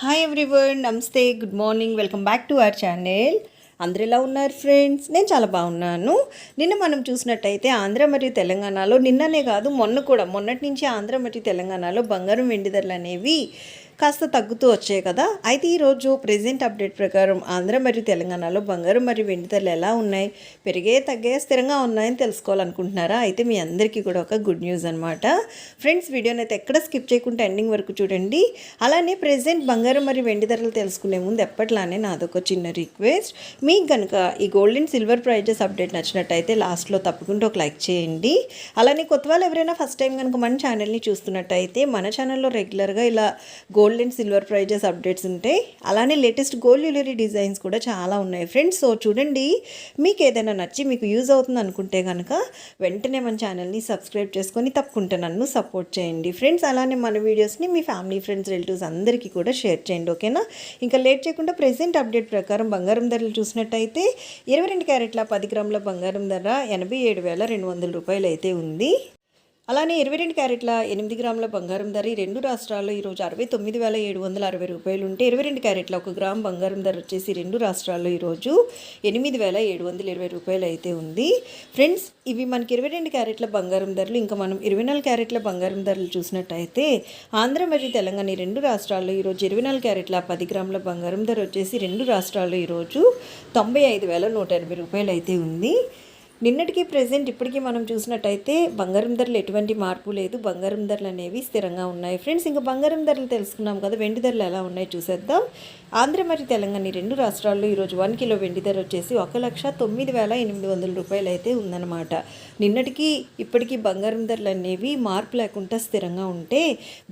Hi everyone నమస్తే good morning welcome back to our channel. అందరు ఎలా ఉన్నారు ఫ్రెండ్స్? నేను చాలా బాగున్నాను. నిన్న మనం చూసినట్టయితే ఆంధ్ర మరియు తెలంగాణలో నిన్ననే కాదు మొన్న కూడా మొన్నటి నుంచి ఆంధ్ర మరియు తెలంగాణలో బంగారం వెండి ధరలు అనేవి కాస్త తగ్గుతూ వచ్చాయి కదా. అయితే ఈరోజు ప్రెజెంట్ అప్డేట్ ప్రకారం ఆంధ్ర మరియు తెలంగాణలో బంగారం మరియు వెండి ధరలు ఎలా ఉన్నాయి? పెరిగే తగ్గే స్థిరంగా ఉన్నాయని తెలుసుకోవాలనుకుంటున్నారా? అయితే మీ అందరికీ కూడా ఒక గుడ్ న్యూస్ అనమాట ఫ్రెండ్స్ వీడియోని అయితే ఎక్కడ స్కిప్ చేయకుండా ఎండింగ్ వరకు చూడండి. అలానే ప్రెజెంట్ బంగారం మరియు వెండి ధరలు తెలుసుకునే ముందు ఎప్పట్లానే నాదొక చిన్న రిక్వెస్ట్. మీకు కనుక ఈ gold and silver prizes update నచ్చినట్టయితే లాస్ట్లో తప్పకుండా ఒక లైక్ చేయండి. అలానే కొత్త వాళ్ళు ఎవరైనా ఫస్ట్ టైం కనుక మన ఛానల్ని చూస్తున్నట్టయితే మన ఛానల్లో రెగ్యులర్గా ఇలా gold gold and silver prizes updates ఉంటాయి అలానే లేటెస్ట్ గోల్డ్ జ్యువెలరీ డిజైన్స్ కూడా చాలా ఉన్నాయి. ఫ్రెండ్స్ సో చూడండి మీకు ఏదైనా నచ్చి మీకు యూజ్ అవుతుంది అనుకుంటే కనుక వెంటనే మన ఛానల్ని సబ్స్క్రైబ్ చేసుకొని తప్పకుండా నన్ను సపోర్ట్ చేయండి. ఫ్రెండ్స్ అలానే మన వీడియోస్ని మీ ఫ్యామిలీ ఫ్రెండ్స్ రిలేటివ్స్ అందరికీ కూడా షేర్ చేయండి ఓకేనా? ఇంకా లేట్ చేయకుండా ప్రెసెంట్ అప్డేట్ ప్రకారం బంగారం ధరలు చూసినట్టయితే ఇరవై రెండు క్యారెట్ల పది గ్రాముల బంగారం ధర ఎనభై ఏడు వేల రెండు వందల రూపాయలు అయితే ఉంది. అలానే ఇరవై రెండు క్యారెట్ల ఎనిమిది గ్రాముల బంగారం ధర ఈ రెండు రాష్ట్రాల్లో ఈరోజు అరవై తొమ్మిది వేల ఏడు వందల అరవై రూపాయలు ఉంటే ఇరవై రెండు క్యారెట్ల ఒక గ్రామ్ బంగారం ధర వచ్చేసి రెండు రాష్ట్రాల్లో ఈరోజు ఎనిమిది వేల ఏడు వందల ఇరవై రూపాయలు అయితే ఉంది. ఫ్రెండ్స్ ఇవి మనకి ఇరవై రెండు క్యారెట్ల బంగారం ధరలు ఇంకా మనం ఇరవై నాలుగు క్యారెట్ల బంగారం ధరలు చూసినట్టయితే ఆంధ్ర మరియు తెలంగాణ ఈ రెండు రాష్ట్రాల్లో ఈరోజు ఇరవై నాలుగు క్యారెట్ల పది గ్రాముల బంగారం ధర వచ్చేసి రెండు రాష్ట్రాల్లో ఈరోజు తొంభై ఐదు వేల నూట ఎనభై రూపాయలు అయితే ఉంది. నిన్నటికి ప్రజెంట్ ఇప్పటికీ మనం చూసినట్టయితే బంగారం ధరలు ఎటువంటి మార్పు లేదు. బంగారం ధరలు అనేవి స్థిరంగా ఉన్నాయి. ఫ్రెండ్స్ ఇంకా బంగారం ధరలు తెలుసుకున్నాం కదా వెండి ధరలు ఎలా ఉన్నాయో చూసేద్దాం. ఆంధ్ర మరియు తెలంగాణ రెండు రాష్ట్రాల్లో ఈరోజు వన్ కిలో వెండి ధర వచ్చేసి ఒక లక్ష తొమ్మిది వేల ఎనిమిది వందల రూపాయలు అయితే ఉందన్నమాట. నిన్నటికి ఇప్పటికీ బంగారం ధరలు అనేవి మార్పు లేకుండా స్థిరంగా ఉంటే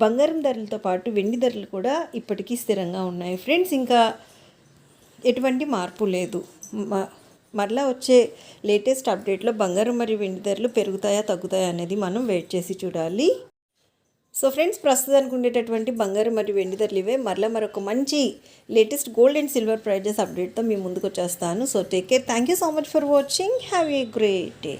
బంగారం ధరలతో పాటు వెండి ధరలు కూడా ఇప్పటికీ స్థిరంగా ఉన్నాయి. ఫ్రెండ్స్ ఇంకా ఎటువంటి మార్పు లేదు. మా మరలా వచ్చే లేటెస్ట్ అప్డేట్లో బంగారం మరియు వెండి ధరలు పెరుగుతాయా తగ్గుతాయా అనేది మనం వెయిట్ చేసి చూడాలి. సో ఫ్రెండ్స్ ప్రస్తుతానికి ఉండేటటువంటి బంగారం మరియు వెండి ధరలు ఇవే. మరలా మరొక మంచి latest gold and silver prizes అప్డేట్తో మీ ముందుకు వచ్చేస్తాను. So take care. Thank you so much for watching. Have a great day.